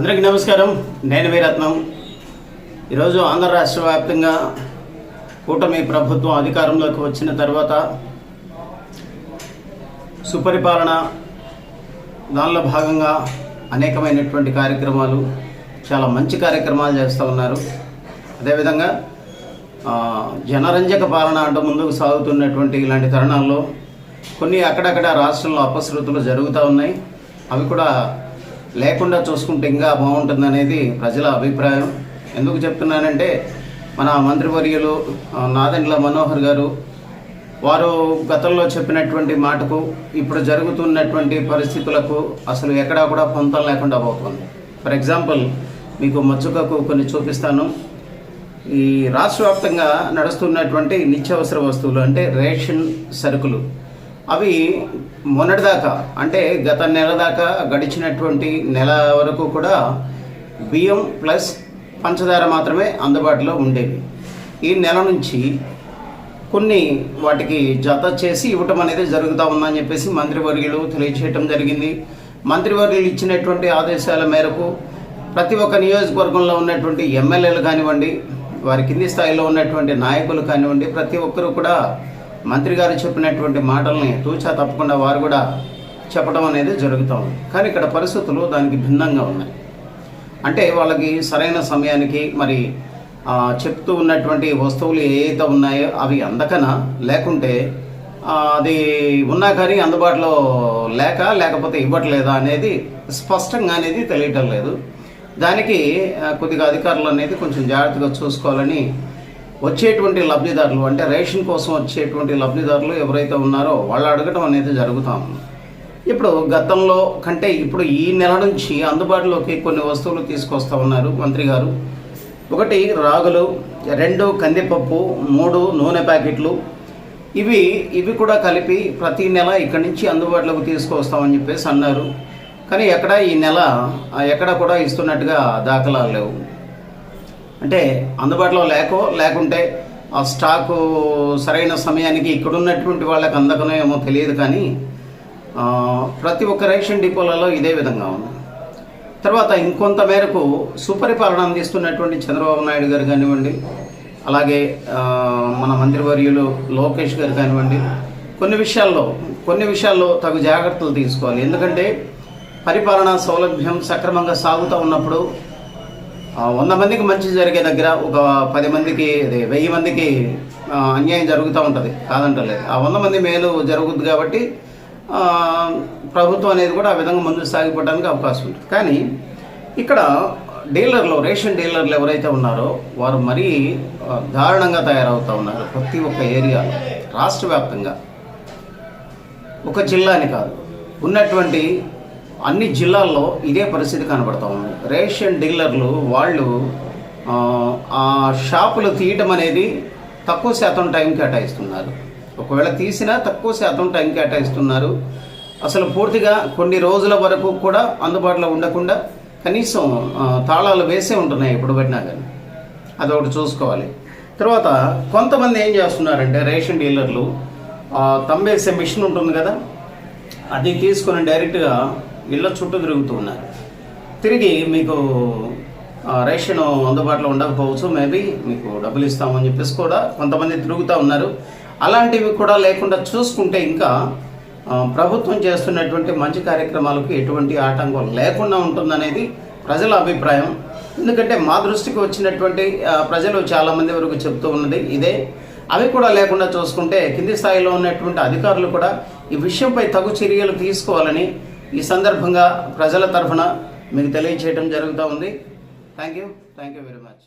అందరికీ నమస్కారం. నేను వీరత్నం ఈరోజు ఆంధ్ర రాష్ట్ర వ్యాప్తంగా కూటమి ప్రభుత్వం అధికారంలోకి వచ్చిన తర్వాత సుపరిపాలన దానిలో భాగంగా అనేకమైనటువంటి కార్యక్రమాలు చాలా మంచి కార్యక్రమాలు చేస్తూ ఉన్నారు. అదేవిధంగా జనరంజక పాలన అంటూ ముందుకు సాగుతున్నటువంటి ఇలాంటి తరుణాల్లో కొన్ని అక్కడక్కడ రాష్ట్రంలో అపశృతులు జరుగుతూ ఉన్నాయి. అవి కూడా లేకుండా చూసుకుంటే ఇంకా బాగుంటుంది అనేది ప్రజల అభిప్రాయం. ఎందుకు చెప్తున్నానంటే మన మంత్రివర్యులు ఆ, నాదెండ్ల మనోహర్ గారు వారు గతంలో చెప్పినటువంటి మాటకు ఇప్పుడు జరుగుతున్నటువంటి పరిస్థితులకు అసలు ఎక్కడా కూడా పొంతం లేకుండా పోతుంది. ఫర్ ఎగ్జాంపుల్ మీకు మచ్చుకకు కొన్ని చూపిస్తాను. ఈ రాష్ట్ర వ్యాప్తంగా నడుస్తున్నటువంటి నిత్యావసర వస్తువులు అంటే రేషన్ సరుకులు. అవి మొన్నటిదాకా అంటే గత నెల దాకా గడిచినటువంటి నెల వరకు కూడా బియ్యం ప్లస్ పంచదార మాత్రమే అందుబాటులో ఉండేవి. ఈ నెల నుంచి కొన్ని వాటికి జత చేసి ఇవ్వటం అనేది జరుగుతూ ఉందని చెప్పేసి మంత్రివర్యులు తెలియచేయటం జరిగింది. మంత్రివర్యులు ఇచ్చినటువంటి ఆదేశాల మేరకు ప్రతి ఒక్క నియోజకవర్గంలో ఉన్నటువంటి ఎమ్మెల్యేలు కానివ్వండి వారి కింది స్థాయిలో ఉన్నటువంటి నాయకులు కానివ్వండి ప్రతి ఒక్కరూ కూడా మంత్రి గారు చెప్పినటువంటి మాటల్ని తూచా తప్పకుండా వారు కూడా చెప్పడం అనేది జరుగుతూ ఉంది కానీ ఇక్కడ పరిస్థితులు దానికి భిన్నంగా ఉన్నాయి. అంటే వాళ్ళకి సరైన సమయానికి మరి చెప్తూ ఉన్నటువంటి వస్తువులు ఏవైతే ఉన్నాయో అవి అందకనా? లేకుంటే అది ఉన్నా కానీ అందుబాటులో లేక లేకపోతే ఇవ్వట్లేదా అనేది స్పష్టంగా అనేది తెలియటం లేదు. దానికి కొద్దిగా అధికారులు అనేది కొంచెం జాగ్రత్తగా చూసుకోవాలని వచ్చేటువంటి లబ్ధిదారులు అంటే రేషన్ కోసం వచ్చేటువంటి లబ్ధిదారులు ఎవరైతే ఉన్నారో వాళ్ళు అడగటం అనేది జరుగుతూ ఉంది. ఇప్పుడు గతంలో కంటే ఇప్పుడు ఈ నెల నుంచి అందుబాటులోకి కొన్ని వస్తువులు తీసుకొస్తా ఉన్నారు మంత్రి గారు. ఒకటి రాగులు రెండు కందిపప్పు మూడు నూనె ప్యాకెట్లు. ఇవి ఇవి కూడా కలిపి ప్రతి నెల ఇక్కడి నుంచి అందుబాటులోకి తీసుకొస్తామని చెప్పేసి అన్నారు. కానీ ఎక్కడ ఈ నెల ఎక్కడ కూడా ఇస్తున్నట్టుగా దాఖలాలు లేవు. అంటే అందుబాటులో లేకో లేకుంటే ఆ స్టాకు సరైన సమయానికి ఇక్కడ ఉన్నటువంటి వాళ్ళకి అందకనో ఏమో తెలియదు కానీ ప్రతి ఒక్క రేషన్ డిపోలలో ఇదే విధంగా ఉంది. తర్వాత ఇంకొంత మేరకు సుపరిపాలన అందిస్తున్నటువంటి చంద్రబాబు నాయుడు గారు కానివ్వండి అలాగే మన మంత్రివర్యులు లోకేష్ గారు కానివ్వండి కొన్ని విషయాల్లో కొన్ని విషయాల్లో తగు జాగ్రత్తలు తీసుకోవాలి. ఎందుకంటే పరిపాలనా సౌలభ్యం సక్రమంగా సాగుతూ ఉన్నప్పుడు వంద మందికి మంచి జరిగే దగ్గర ఒక పది మందికి అదే వెయ్యి మందికి అన్యాయం జరుగుతూ ఉంటుంది. కాదంటలేదు. ఆ వంద మంది మేలు జరుగుద్ది కాబట్టి ప్రభుత్వం అనేది కూడా ఆ విధంగా ముందుకు సాగిపోవడానికి అవకాశం ఉంటుంది. కానీ ఇక్కడ డీలర్లు రేషన్ డీలర్లు ఎవరైతే ఉన్నారో వారు మరీ దారుణంగా తయారవుతూ ఉన్నారు. ప్రతి ఒక్క ఏరియాలో రాష్ట్ర వ్యాప్తంగా. ఒక జిల్లా అని కాదు. ఉన్నటువంటి అన్ని జిల్లాల్లో ఇదే పరిస్థితి కనబడతా ఉంది. రేషన్ డీలర్లు వాళ్ళు ఆ, షాపులు తీయటం అనేది తక్కువ శాతం టైం కేటాయిస్తున్నారు. ఒకవేళ తీసినా తక్కువ శాతం టైం కేటాయిస్తున్నారు. అసలు పూర్తిగా కొన్ని రోజుల వరకు కూడా అందుబాటులో ఉండకుండా కనీసం తాళాలు వేసే ఉంటున్నాయి ఎప్పుడు పెట్టినా కానీ. అదొకటి చూసుకోవాలి. తర్వాత కొంతమంది ఏం చేస్తున్నారంటే రేషన్ డీలర్లు తంబేసే మిషన్ ఉంటుంది కదా అది తీసుకొని డైరెక్ట్గా ఇళ్ళ చుట్టూ తిరుగుతూ ఉన్నారు. తిరిగి మీకు రేషన్ అందుబాటులో ఉండకపోవచ్చు. మేబీ మీకు డబ్బులు ఇస్తామని చెప్పేసి కూడా కొంతమంది తిరుగుతూ ఉన్నారు. అలాంటివి కూడా లేకుండా చూసుకుంటే ఇంకా ప్రభుత్వం చేస్తున్నటువంటి మంచి కార్యక్రమాలకు ఎటువంటి ఆటంకం లేకుండా ఉంటుందనేది ప్రజల అభిప్రాయం. ఎందుకంటే మా దృష్టికి వచ్చినటువంటి ప్రజలు చాలామంది వరకు చెప్తూ ఉన్నది ఇదే. అవి కూడా లేకుండా చూసుకుంటే కింది స్థాయిలో ఉన్నటువంటి అధికారులు కూడా ఈ విషయంపై తగు చర్యలు తీసుకోవాలని ఈ సందర్భంగా ప్రజల తరఫున మీకు తెలియచేయడం జరుగుతూ ఉంది. Thank you thank you very much